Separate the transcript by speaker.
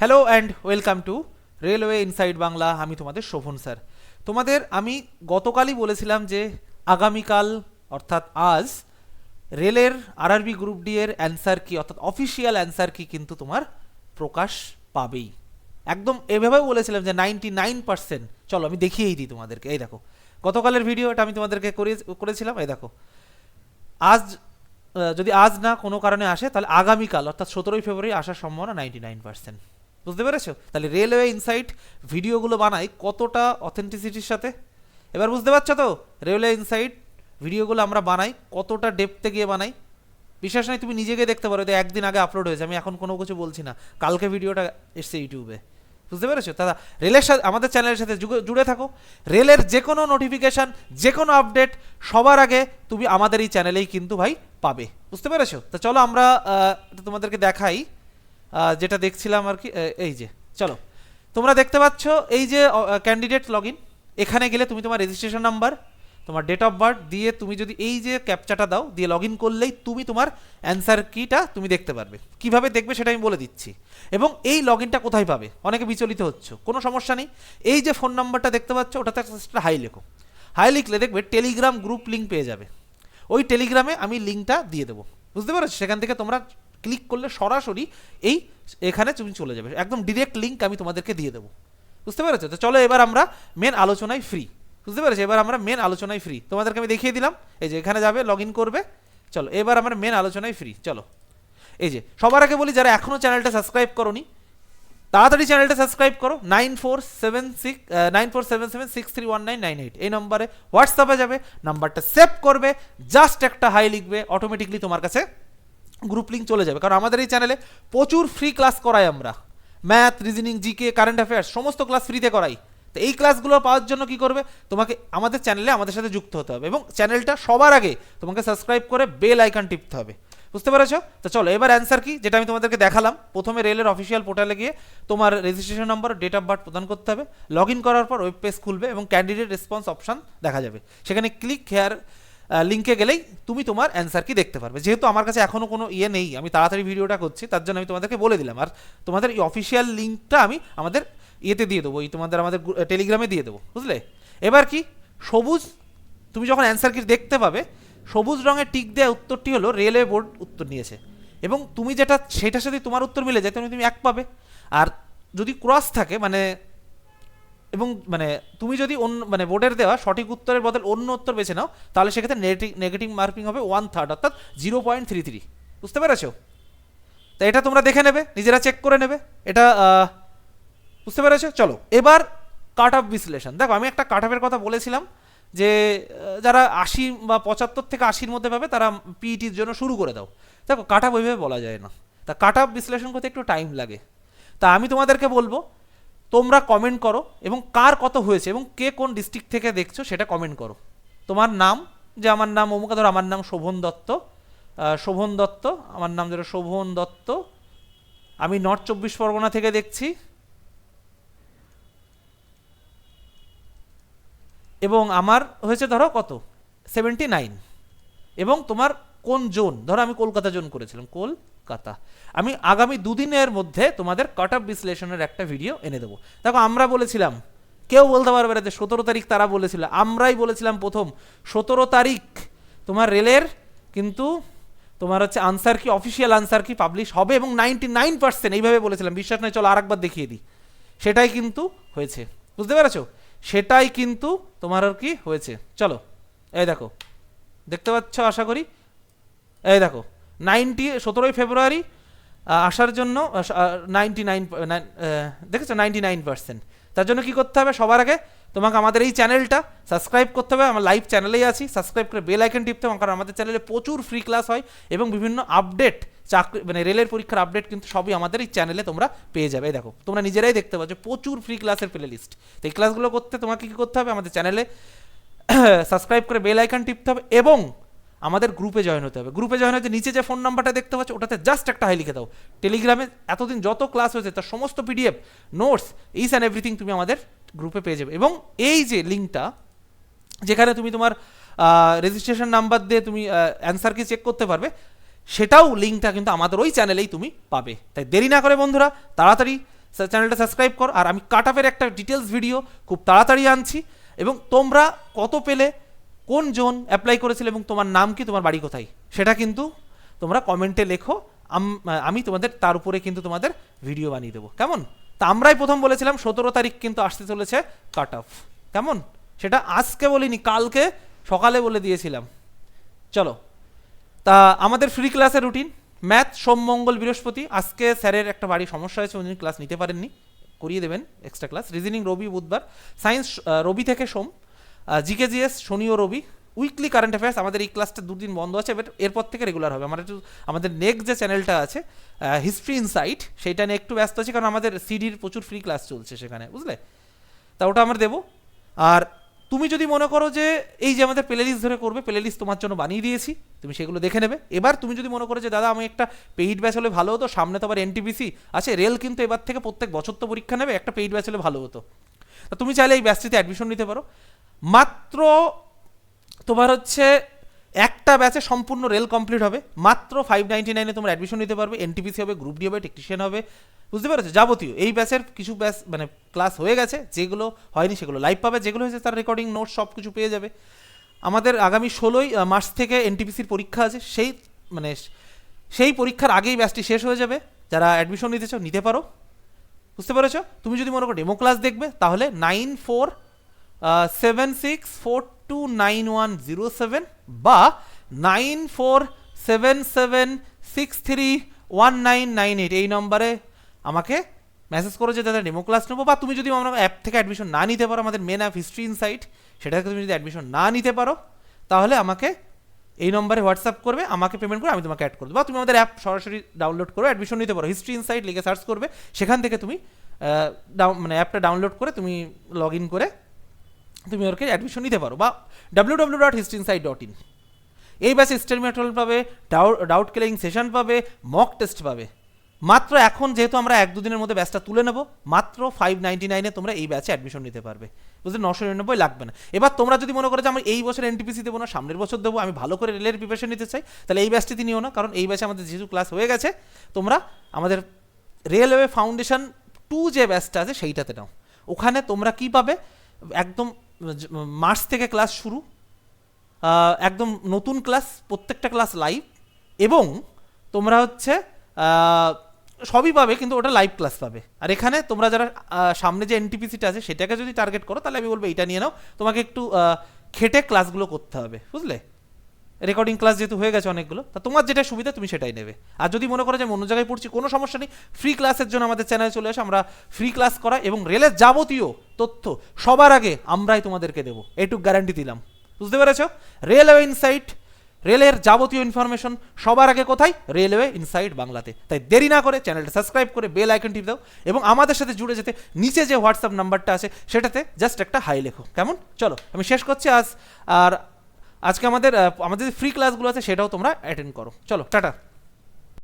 Speaker 1: Hello and welcome to railway inside Bangla আমি তোমাদের Sovan sir. তোমাদের আমি গতকালই বলেছিলাম যে আগামীকাল, অর্থাৎ আজ, রেলের আরআরবি গ্রুপ ডি এর অ্যান্সার কি, অর্থাৎ অফিসিয়াল অ্যান্সার কি কিন্তু তোমার প্রকাশ পাবেই। একদম এভাবে বলেছিলাম যে নাইনটি নাইন পার্সেন্ট চলো আমি দেখিয়েই দিই তোমাদেরকে। এই দেখো, গতকালের ভিডিও এটা আমি তোমাদেরকে করে করেছিলাম, এই দেখো। আজ যদি আজ না কোনো কারণে আসে, তাহলে আগামীকাল, অর্থাৎ সতেরোই ফেব্রুয়ারি, আসার সম্ভাবনা নাইনটি নাইন পার্সেন্ট বুঝতে পেরেছ? তাহলে রেলওয়ে ইনসাইট ভিডিওগুলো বানাই কতটা অথেন্টিসিটির সাথে? এবার বুঝতে পারছ তো? রেলওয়ে ইনসাইট ভিডিওগুলো আমরা বানাই, কতটা ডেপতে গিয়ে বানাই? বিশ্বাস নাই, তুমি নিজেকে দেখতে পারো, এটা একদিন আগে আপলোড হয়েছে, আমি এখন কোনো কিছু বলছি না। কালকে ভিডিওটা এসছে ইউটিউবে। বুঝতে পেরেছ? দাদা, রেলের সাথে, আমাদের চ্যানেলের সাথে জুড়ে থাকো। রেলের যে কোনো নোটিফিকেশান যে কোনো আপডেট সবার আগে তুমি আমাদের এই চ্যানেলেই কিন্তু ভাই পাবে। বুঝতে পেরেছ? তো চলো আমরা তোমাদেরকে দেখাই। যেটা দেখছিলাম আর কি এই যে, চলো। তোমরা দেখতে পাচ্ছ এই যে ক্যান্ডিডেট লগ এখানে গেলে তুমি তোমার রেজিস্ট্রেশন নাম্বার তোমার ডেট অফ বার্থ দিয়ে তুমি যদি এই যে ক্যাপচাটা দাও, দিয়ে লগ ইন করলেই তুমি তোমার অ্যান্সার কিটা তুমি দেখতে পারবে। কীভাবে দেখবে সেটা আমি বলে দিচ্ছি। এবং এই লগ ইনটা কোথায় পাবে? অনেকে বিচলিত হচ্ছ। কোনো সমস্যা নেই। এই যে ফোন নাম্বারটা দেখতে পাচ্ছ, ওটাতে একটা হাই লেখো। হাই লিখলে দেখবে টেলিগ্রাম গ্রুপ লিঙ্ক পেয়ে যাবে। ওই টেলিগ্রামে আমি লিঙ্কটা দিয়ে দেবো। বুঝতে পারছ? সেখান থেকে তোমরা ক্লিক করলে সরাসরি এই এখানে তুমি চলে যাবে। একদম ডিরেক্ট লিঙ্ক আমি তোমাদেরকে দিয়ে দেবো। বুঝতে পেরেছ? তো চলো এবার আমরা মেন আলোচনায় ফ্রি বুঝতে পেরেছ? এবার আমরা মেন আলোচনায় ফ্রি তোমাদেরকে আমি দেখিয়ে দিলাম। এই যে এখানে যাবে লগ করবে। চলো, এবার আমরা মেন আলোচনায় ফ্রি চলো। এই যে, সবার আগে বলি, যারা এখনও চ্যানেলটা সাবস্ক্রাইব করনি, তাড়াতাড়ি চ্যানেলটা সাবস্ক্রাইব করো। Nine four seven six nine four seven seven six three one nine nine eight এই নম্বরে হোয়াটসঅ্যাপে যাবে নাম্বারটা সেভ করবে জাস্ট একটা হাই লিখবে অটোমেটিকলি তোমার কাছে গ্রুপ লিঙ্ক চলে যাবে। কারণ আমাদের এই চ্যানেলে প্রচুর ফ্রি ক্লাস করাই আমরা। Math reasoning GK current affairs সমস্ত ক্লাস ফ্রিতে করাই। তো এই ক্লাসগুলো পাওয়ার জন্য কি করবে? তোমাকে আমাদের চ্যানেলে আমাদের সাথে যুক্ত হতে হবে এবং চ্যানেলটা সবার আগে তোমাকে সাবস্ক্রাইব করে বেল আইকন টিপতে হবে। বুঝতে পেরেছ? তো চলো, এবার অ্যান্সার কি? যেটা আমি তোমাদেরকে দেখালাম। প্রথমে রেলের অফিসিয়াল পোর্টালে গিয়ে তোমার registration number date of birth প্রদান করতে হবে। লগ ইন করার পর ওয়েব পেজ খুলবে এবং ক্যান্ডিডেট রেসপন্স অপশন দেখা যাবে। সেখানে ক্লিক হেয়ার লিঙ্কে গেলেই তুমি তোমার অ্যান্সার কি দেখতে পারবে। যেহেতু আমার কাছে এখনও কোনো ইয়ে নেই, আমি তাড়াতাড়ি ভিডিওটা করছি, তার জন্য আমি তোমাদেরকে বলে দিলাম। আর তোমাদের এই অফিসিয়াল লিঙ্কটা আমি আমাদের ইয়েতে দিয়ে দেবো, এই তোমাদের আমাদের টেলিগ্রামে দিয়ে দেবো, বুঝলে? এবার কি? সবুজ, তুমি যখন অ্যান্সার কি দেখতে পাবে, সবুজ রঙের টিক দেওয়া উত্তরটি হলো রেলওয়ে বোর্ড উত্তর নিয়েছে। এবং তুমি যেটা, সেটার সাথে তোমার উত্তর মিলে যায় তুমি তুমি এক পাবে। আর যদি ক্রস থাকে মানে এবং মানে তুমি যদি অন্য মানে বোর্ডের দেওয়া সঠিক উত্তরের বদল অন্য উত্তর বেছে নাও, তাহলে সেক্ষেত্রে নেগেটিভ নেগেটিভ মার্কিং হবে ওয়ান থার্ড অর্থাৎ জিরো পয়েন্ট থ্রি থ্রি বুঝতে পেরেছ? তা এটা তোমরা দেখে নেবে, নিজেরা চেক করে নেবে। এটা বুঝতে পেরেছ? চলো, এবার কাট অফ বিশ্লেষণ। দেখো, আমি একটা কাট অফের কথা বলেছিলাম যে যারা আশি বা পঁচাত্তর থেকে আশির মধ্যে পাবে, তারা পিইটির জন্য শুরু করে দাও। দেখো কাট অফ ওইভাবে বলা যায় না। তা কাট অফ বিশ্লেষণ করতে একটু টাইম লাগে। তা আমি তোমাদেরকে বলব তোমরা কমেন্ট করো এবং কার কত হয়েছে এবং কে কোন ডিস্ট্রিক্ট থেকে দেখছ সেটা কমেন্ট করো। তোমার নাম, যে আমার নাম অমুকা, ধরো আমার নাম শোভন দত্ত। শোভন দত্ত, আমার নাম ধরো শোভন দত্ত। আমি নর্থ চব্বিশ পরগনা থেকে দেখছি। এবং আমার হয়েছে ধরো কত? সেভেন্টি নাইন এবং তোমার কোন জোন? ধরো আমি কলকাতা জোন করেছিলাম, কলকাতা। আমি আগামী দুদিনের মধ্যে তোমাদের কাট অফ বিশ্লেষণের একটা ভিডিও এনে দেবো। দেখো, আমরা বলেছিলাম, কেউ বলতে পারবে না যে সতেরো তারিখ তারা বলেছিল। আমরাই বলেছিলাম প্রথম, সতেরো তারিখ তোমার রেলের কিন্তু তোমার হচ্ছে আনসার কি অফিসিয়াল আনসার কি পাবলিশ হবে এবং নাইনটি নাইন পার্সেন্ট এইভাবে বলেছিলাম। বিশ্বাস নয় চলো আরেকবার দেখিয়ে দিই। সেটাই কিন্তু হয়েছে। বুঝতে পেরেছ? সেটাই কিন্তু তোমার আর কি হয়েছে। চলো, এই দেখো, দেখতে পাচ্ছ আশা করি? এই দেখো, নাইনটি, সতেরোই ফেব্রুয়ারি আসার জন্য নাইনটি নাইন দেখেছ? নাইনটি নাইন পার্সেন্ট তার জন্য কী করতে হবে? সবার আগে তোমাকে আমাদের এই চ্যানেলটা সাবস্ক্রাইব করতে হবে। আমার লাইভ চ্যানেলেই আছি। সাবস্ক্রাইব করে বেল আইকন টিপতে হবে, কারণ আমাদের চ্যানেলে প্রচুর ফ্রি ক্লাস হয় এবং বিভিন্ন আপডেট চাকরি মানে রেলের পরীক্ষার আপডেট কিন্তু সবই আমাদের এই চ্যানেলে তোমরা পেয়ে যাবে। দেখো, তোমরা নিজেরাই দেখতে পাচ্ছ, প্রচুর ফ্রি ক্লাসের প্লে লিস্ট তো এই ক্লাসগুলো করতে তোমাকে কী করতে হবে? আমাদের চ্যানেলে সাবস্ক্রাইব করে বেল আইকন টিপতে হবে এবং আমাদের গ্রুপে জয়েন হতে হবে। গ্রুপে জয়েন হতে নিচে যে ফোন নাম্বারটা দেখতে পাচ্ছ, ওটাতে জাস্ট একটা হাই লিখে দাও। টেলিগ্রামে এতদিন যত ক্লাস হয়েছে, তার সমস্ত PDF notes is and everything তুমি আমাদের গ্রুপে পেয়ে যাবে। এবং এই যে লিঙ্কটা যেখানে তুমি তোমার রেজিস্ট্রেশন নাম্বার দিয়ে তুমি অ্যান্সার কি চেক করতে পারবে, সেটাও লিঙ্কটা কিন্তু আমাদের ওই চ্যানেলেই তুমি পাবে। তাই দেরি না করে বন্ধুরা, তাড়াতাড়ি চ্যানেলটা সাবস্ক্রাইব কর। আর আমি কাট একটা ডিটেলস ভিডিও খুব তাড়াতাড়ি আনছি। এবং তোমরা কত পেলে কোন জোন অ্যাপ্লাই করেছিলে এবং তোমার নাম কি, তোমার বাড়ি কোথায়? সেটা কিন্তু তোমরা কমেন্টে লেখো। আমি তোমাদের, তার উপরে কিন্তু তোমাদের ভিডিও বানিয়ে দেবো। কেমন? তা আমরাই প্রথম বলেছিলাম, সতেরো তারিখ কিন্তু আসতে চলেছে কাট অফ কেমন? সেটা আজকে বলিনি, কালকে সকালে বলে দিয়েছিলাম। চলো। তা আমাদের ফ্রি ক্লাসের রুটিন ম্যাথ সোম, মঙ্গল, বৃহস্পতি। আজকে স্যারের একটা বাড়ি সমস্যা হয়েছে, উনি ক্লাস নিতে পারেননি। করিয়ে দেবেন এক্সট্রা ক্লাস রিজনিং রবি বুধবার। সায়েন্স রবি থেকে সোম। জিকে জিএস শনি ও রবি উইকলি কারেন্ট অ্যাফেয়ার্স আমাদের এই ক্লাসটা দুদিন বন্ধ আছে বাট এরপর থেকে রেগুলার হবে। আমাদের একটু, আমাদের নেক্সট যে চ্যানেলটা আছে হিস্ট্রি ইনসাইট সেইটা নিয়ে একটু ব্যস্ত আছি, কারণ আমাদের সিডির প্রচুর ফ্রি ক্লাস চলছে সেখানে, বুঝলে? তা ওটা আমরা দেবো। আর তুমি যদি মনে করো যে, এই যে আমাদের প্লে লিস্ট ধরে করবে প্লে লিস্ট তোমার জন্য বানিয়ে দিয়েছি, তুমি সেগুলো দেখে নেবে। এবার তুমি যদি মনে করো যে, দাদা, আমি একটা পেইড ব্যাচ হলে ভালো হতো, সামনে তো আবার এনটিপিসি আছে রেল কিন্তু এবার থেকে প্রত্যেক বছর তো পরীক্ষা নেবে, একটা পেইড ব্যাচ হলে ভালো হতো। তা তুমি চাইলে এই ব্যাচটিতে অ্যাডমিশন নিতে পারো। মাত্র তোমার হচ্ছে একটা ব্যাচে সম্পূর্ণ রেল কমপ্লিট হবে। মাত্র ফাইভ নাইনটি নাইনে তোমরা অ্যাডমিশন নিতে পারবে এনটিপিসি হবে গ্রুপ ডি হবে টেকনিশিয়ান হবে, বুঝতে পেরেছ? যাবতীয়। এই ব্যাচের কিছু ব্যাচ মানে ক্লাস হয়ে গেছে, যেগুলো হয়নি সেগুলো লাইভ পাবে, যেগুলো হয়েছে তার রেকর্ডিং নোট সব কিছু পেয়ে যাবে। আমাদের আগামী ষোলোই মার্চ থেকে এনটিপিসির পরীক্ষা আছে, সেই মানে সেই পরীক্ষার আগেই ব্যাচটি শেষ হয়ে যাবে। যারা অ্যাডমিশন নিতে চাও, নিতে পারো। বুঝতে পেরেছ? তুমি যদি মনে করো ডেমো ক্লাস দেখবে, তাহলে nine four seven six four two nine one zero seven বা nine four seven seven six three one nine nine eight এই নম্বরে আমাকে মেসেজ করো যে, দাদা ডেমো ক্লাস নেব। বা তুমি যদি আমরা অ্যাপ থেকে অ্যাডমিশন না নিতে পারো, আমাদের মেন অ্যাপ হিস্ট্রি ইনসাইট সেটা থেকে তুমি যদি অ্যাডমিশন না নিতে পারো, তাহলে আমাকে এই নম্বরে হোয়াটসঅ্যাপ করবে, আমাকে পেমেন্ট করে আমি তোমাকে অ্যাড করে দেবো। বা তুমি আমাদের অ্যাপ সরাসরি ডাউনলোড করে অ্যাডমিশন নিতে পারো। হিস্ট্রি ইনসাইট লিখে সার্চ করবে, সেখান থেকে তুমি মানে অ্যাপটা ডাউনলোড করে তুমি লগ ইন করে তুমি ওরকে অ্যাডমিশন নিতে পারো, বা W W dot history insight dot in এই ব্যাচে স্টাডি ম্যাটেরিয়াল পাবে ডাউট ক্লিয়ারিং সেশন পাবে মক টেস্ট পাবে। মাত্র এখন যেহেতু আমরা এক দুদিনের মধ্যে ব্যাচটা তুলে নেব, মাত্র ফাইভ নাইনটি নাইনে তোমরা এই ব্যাচে অ্যাডমিশন নিতে পারবে। বুঝলে? নশো নিরানব্বই লাগবে না। এবার তোমরা যদি মনে করো যে আমি এই বছর এনটিপিসি দেবো না, সামনের বছর দেবো, আমি ভালো করে রেলের প্রিপারেশন নিতে চাই, তাহলে এই ব্যাচটি নিও না, কারণ এই ব্যাচে আমাদের যেহেতু ক্লাস হয়ে গেছে, তোমরা আমাদের রেলওয়ে ফাউন্ডেশন টু যে ব্যাচটা আছে, সেইটাতে নাও। ওখানে তোমরা কি পাবে? একদম মার্চ থেকে ক্লাস শুরু একদম নতুন ক্লাস, প্রত্যেকটা ক্লাস লাইভ, এবং তোমরা হচ্ছে সবই পাবে, কিন্তু ওটা লাইভ ক্লাস পাবে। আর এখানে তোমরা যারা সামনে যে এনটিপিসিটা আছে, সেটাকে যদি টার্গেট করো, তাহলে আমি বলব এটা নিয়ে নাও, তোমাকে একটু খেটে ক্লাসগুলো করতে হবে। বুঝলে? রেকর্ডিং ক্লাস যেহেতু হয়ে গেছে অনেকগুলো, তা তোমার যেটা সুবিধা তুমি সেটাই নেবে। আর যদি মনে করো যে আমি অন্য জায়গায় পড়ছি, কোনো সমস্যা নেই ফ্রি ক্লাসের জন্য আমাদের চ্যানেলে চলে আসে আমরা ফ্রি ক্লাস করা এবং রেলের যাবতীয় তথ্য সবার আগে আমরাই তোমাদেরকে দেবো। এইটুক গ্যারান্টি দিলাম। বুঝতে পেরেছ? রেলওয়ে ইনসাইট রেলের যাবতীয় ইনফরমেশন সবার আগে কোথায়? রেলওয়ে ইনসাইট বাংলাতে। তাই দেরি না করে চ্যানেলটা সাবস্ক্রাইব করে বেল আইকন টিপ দাও এবং আমাদের সাথে জুড়ে যেতে, নিচে যে হোয়াটসঅ্যাপ নাম্বারটা আছে, সেটাতে জাস্ট একটা হাই লেখো। কেমন? চলো, আমি শেষ করছি আজ। আর আজকে আমাদের আমাদের ফ্রি ক্লাসগুলো আছে সেটাও তোমরা অ্যাটেন্ড করো। চলো টাটা।